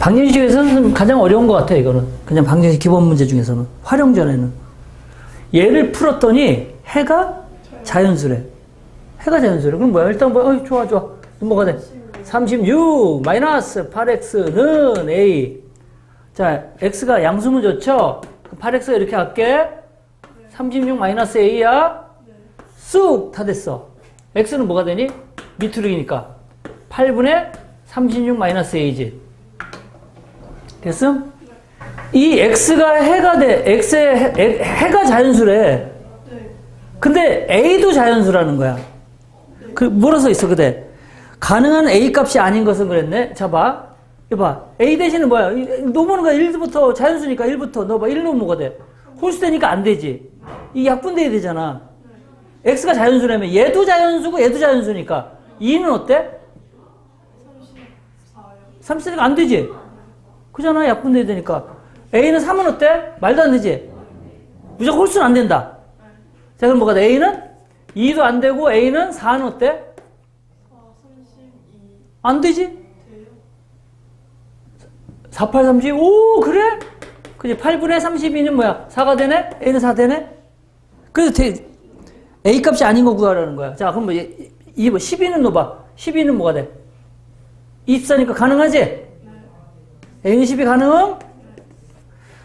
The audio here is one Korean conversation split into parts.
방정식에서는 가장 어려운 것 같아요, 이거는. 그냥 방정식 기본 문제 중에서는. 활용 전에는. 얘를 풀었더니 해가 자연수래. 해가 자연수래. 그럼 뭐야? 일단 뭐, 어, 좋아, 좋아. 뭐가 돼? 36 마이너스 8x는 a. 자, x가 양수면 좋죠? 8x 이렇게 할게. 36 마이너스 a야. 쑥! 다 됐어. x는 뭐가 되니? 밑으로이니까 8분의 36 마이너스 a지. 됐음? 이 x가 해가 돼. x의 해, 해- 해가 자연수래. 근데 a도 자연수라는 거야. 그써 있어 그대? 가능한 a 값이 아닌 것은 그랬네. 자 봐. 이봐. a 대신은 뭐야? 거야. 1부터 자연수니까 1부터 넣어봐. 1 넣으면 뭐가 돼? 홀수되니까 안 되지. 이게 약분돼야 되잖아. x가 자연수라면 얘도 자연수고 얘도 자연수니까 2는 어때? 34가 안 되지. 그잖아. 약분 돼야 되니까. a는 3은 어때? 말도 안 되지. 무조건 홀수는 안 된다. 자, 그럼 뭐가 돼? a는 2도 안 되고 a는 4는 어때? 안 되지? 4, 8, 30. 오, 그래? 그지? 8분의 32는 뭐야? 4가 되네? a는 4 되네? 그래서 대, a 값이 아닌 거 구하라는 거야. 자, 그럼 뭐, 이, 이 뭐, 12는 넣어봐. 12는 뭐가 돼? 24니까 가능하지? a는 10이 가능?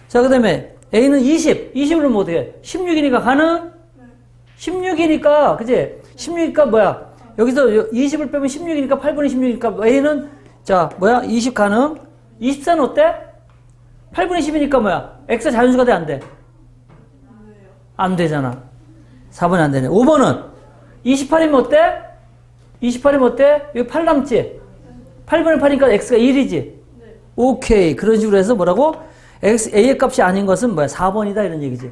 자, 그 다음에 a는 20. 20을 넣으면 어떻게 해? 16이니까 가능? 16이니까, 그지? 16이니까 뭐야? 여기서 20을 빼면 16이니까 8분의 16이니까 a는 자, 뭐야? 20 가능? 24는 어때? 8분의 10이니까 뭐야? x가 자연수가 돼, 안 돼? 안 되잖아. 4번이 안 되네. 5번은 28이면 어때? 28이면 어때? 여기 8 남지? 8분의 8이니까 x가 1이지? 오케이. 그런 식으로 해서 뭐라고? x, a의 값이 아닌 것은 뭐야? 4번이다 이런 얘기지.